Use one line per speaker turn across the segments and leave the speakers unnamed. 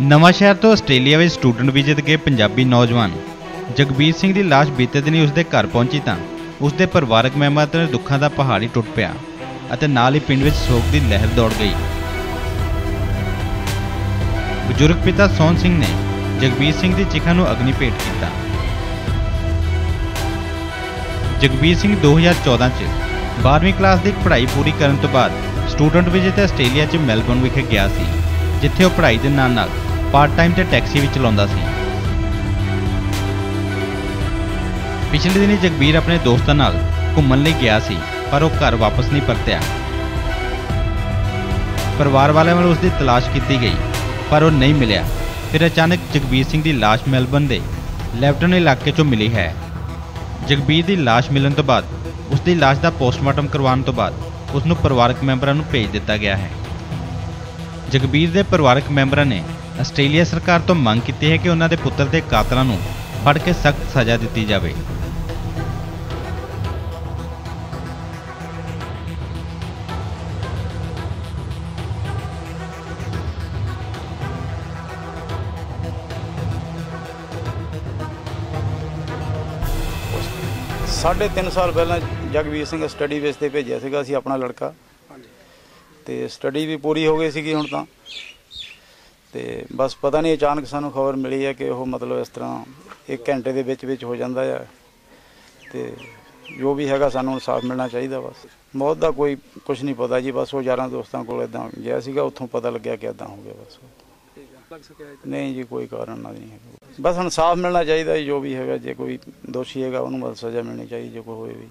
ਨਵਾਂ ਸ਼ਹਿਰ ਤੋਂ ਆਸਟ੍ਰੇਲੀਆ ਵਿੱਚ ਸਟੂਡੈਂਟ ਵੀਜ਼ੇ ਤੇ ਗਏ ਪੰਜਾਬੀ ਨੌਜਵਾਨ। ਜਗਬੀਰ ਸਿੰਘ ਦੀ ਲਾਸ਼ ਬੀਤੇ ਦਿਨੀ ਉਸਦੇ ਘਰ ਪਹੁੰਚੀ ਤਾਂ ਉਸਦੇ ਪਰਿਵਾਰਕ ਮੈਂਬਰਾਂ ਤੇ ਦੁੱਖਾਂ ਦਾ ਪਹਾੜ ਹੀ ਟੁੱਟ ਪਿਆ ਅਤੇ ਨਾਲ ਹੀ ਪਿੰਡ ਵਿੱਚ ਸੋਗ ਦੀ ਲਹਿਰ ਦੌੜ ਗਈ। ਬਜ਼ੁਰਗ ਪਿਤਾ ਸੋਹਣ ਸਿੰਘ ਨੇ ਜਗਬੀਰ ਸਿੰਘ ਦੀ ਚਿਖਾ ਨੂੰ ਅਗਨੀ ਭੇਟ ਕੀਤਾ। ਜਗਬੀਰ ਸਿੰਘ 2014 ਚ 12ਵੀਂ ਕਲਾਸ ਦੀ ਪੜ੍ਹਾਈ ਪੂਰੀ ਕਰਨ ਤੋਂ ਬਾਅਦ ਸਟੂਡੈਂਟ ਵਿਜੇ ਤੇ ਆਸਟ੍ਰੇਲੀਆ ਚ ਮੈਲਬੌਰਨ ਵਿਖੇ ਗਿਆ ਸੀ, ਜਿੱਥੇ ਉਹ ਪੜ੍ਹਾਈ ਦੇ ਨਾਲ ਨਾਲ ਪਾਰਟ ਟਾਈਮ ਤੇ ਟੈਕਸੀ ਵੀ ਚਲਾਉਂਦਾ ਸੀ। ਪਿਛਲੇ ਦਿਨੀ ਜਗਬੀਰ ਆਪਣੇ ਦੋਸਤਾਂ ਨਾਲ ਘੁੰਮਣ ਲਈ ਗਿਆ ਸੀ, ਪਰ ਉਹ ਘਰ ਵਾਪਸ ਨਹੀਂ ਪਰਤਿਆ। ਪਰਿਵਾਰ ਵਾਲਿਆਂ ਵੱਲੋਂ ਉਸ ਦੀ ਤਲਾਸ਼ ਕੀਤੀ ਗਈ, ਪਰ ਉਹ ਨਹੀਂ ਮਿਲਿਆ। ਫਿਰ ਅਚਾਨਕ ਜਗਬੀਰ ਸਿੰਘ ਦੀ ਲਾਸ਼ ਮੈਲਬਨ ਦੇ ਲੈਫਟਨ ਇਲਾਕੇ 'ਚੋਂ ਮਿਲੀ ਹੈ। ਜਗਬੀਰ ਦੀ ਲਾਸ਼ ਮਿਲਣ ਤੋਂ ਬਾਅਦ ਉਸ ਦੀ ਲਾਸ਼ ਦਾ ਪੋਸਟਮਾਰਟਮ ਕਰਵਾਉਣ ਤੋਂ ਬਾਅਦ ਉਸ ਨੂੰ ਪਰਿਵਾਰਕ ਮੈਂਬਰਾਂ ਨੂੰ ਭੇਜ ਦਿੱਤਾ ਗਿਆ ਹੈ। ਜਗਬੀਰ ਦੇ ਪਰਿਵਾਰਕ ਮੈਂਬਰਾਂ ਨੇ ਆਸਟ੍ਰੇਲੀਆ ਸਰਕਾਰ ਤੋਂ ਮੰਗ ਕੀਤੀ ਹੈ ਕਿ ਉਹਨਾਂ ਦੇ ਪੁੱਤਰ ਦੇ ਕਾਤਲਾਂ ਨੂੰ ਫੜ ਕੇ ਸਖਤ ਸਜ਼ਾ ਦਿੱਤੀ ਜਾਵੇ।
ਸਾਢੇ ਤਿੰਨ ਸਾਲ ਪਹਿਲਾਂ ਜਗਵੀਰ ਸਿੰਘ ਸਟੱਡੀ ਬੇਸ ਤੇ ਭੇਜਿਆ ਸੀਗਾ ਅਸੀਂ ਆਪਣਾ ਲੜਕਾ। ਤੇ ਸਟੱਡੀ ਵੀ ਪੂਰੀ ਹੋ ਗਈ ਸੀਗੀ ਹੁਣ ਤਾਂ। ਤੇ ਬਸ ਪਤਾ ਨਹੀਂ ਅਚਾਨਕ ਸਾਨੂੰ ਖਬਰ ਮਿਲੀ ਹੈ ਕਿ ਉਹ ਮਤਲਬ ਇਸ ਤਰ੍ਹਾਂ ਇੱਕ ਘੰਟੇ ਦੇ ਵਿੱਚ ਵਿੱਚ ਹੋ ਜਾਂਦਾ ਆ ਤੇ ਜੋ ਵੀ ਹੈਗਾ ਸਾਨੂੰ ਇਨਸਾਫ ਮਿਲਣਾ ਚਾਹੀਦਾ ਬਸ। ਮੌਤ ਦਾ ਕੋਈ ਕੁਝ ਨਹੀਂ ਪਤਾ ਜੀ, ਬਸ ਉਹ ਯਾਰਾਂ ਦੋਸਤਾਂ ਕੋਲ ਇਦਾਂ ਗਿਆ ਸੀਗਾ, ਉੱਥੋਂ ਪਤਾ ਲੱਗਿਆ ਕਿ ਇਦਾਂ ਹੋ ਗਿਆ ਬਸ।
ਲੱਗ
ਨਹੀਂ ਜੀ, ਕੋਈ ਕਾਰਨ ਨਹੀਂ ਹੈ ਬਸ ਇਨਸਾਫ ਮਿਲਣਾ ਚਾਹੀਦਾ ਜੀ, ਜੋ ਵੀ ਹੈਗਾ, ਜੇ ਕੋਈ ਦੋਸ਼ੀ ਹੈਗਾ, ਉਹਨੂੰ ਬਸ ਸਜ਼ਾ ਮਿਲਣੀ ਚਾਹੀਦੀ, ਜੇ ਕੋਈ ਹੋਏ ਵੀ।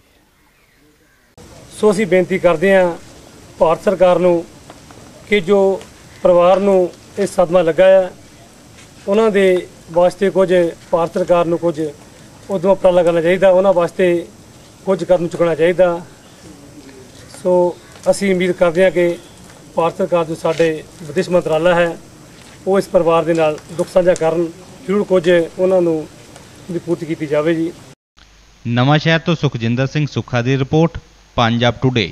ਸੋ ਅਸੀਂ ਬੇਨਤੀ ਕਰਦੇ ਹਾਂ, ਭਾਰਤ ਸਰਕਾਰ ਨੂੰ ਕਿ ਜੋ ਪਰਿਵਾਰ ਨੂੰ ਇਹ ਸਦਮਾ ਲੱਗਾ ਹੈ ਉਹਨਾਂ ਦੇ ਵਾਸਤੇ ਕੁਝ ਭਾਰਤ ਸਰਕਾਰ ਨੂੰ ਕੁਝ ਉਦੋਂ ਉਪਰਾਲਾ ਕਰਨਾ ਚਾਹੀਦਾ, ਉਹਨਾਂ ਵਾਸਤੇ ਕੁਝ ਕਰਨ ਚੁੱਕਣਾ ਚਾਹੀਦਾ। ਸੋ ਅਸੀਂ ਉਮੀਦ ਕਰਦੇ ਹਾਂ ਕਿ ਭਾਰਤ ਸਰਕਾਰ ਜੋ ਸਾਡੇ ਵਿਦੇਸ਼ ਮੰਤਰਾਲਾ ਹੈ, ਉਹ ਇਸ ਪਰਿਵਾਰ ਦੇ ਨਾਲ ਦੁੱਖ ਸਾਂਝਾ ਕਰਨ, ਜ਼ਰੂਰ ਕੁਝ ਉਹਨਾਂ ਨੂੰ ਦੀ ਪੂਰਤੀ ਕੀਤੀ ਜਾਵੇ ਜੀ।
ਨਵਾਂ ਸ਼ਹਿਰ ਤੋਂ ਸੁਖਜਿੰਦਰ ਸਿੰਘ ਸੁੱਖਾ ਦੀ ਰਿਪੋਰਟ, ਪੰਜਾਬ ਟੁਡੇ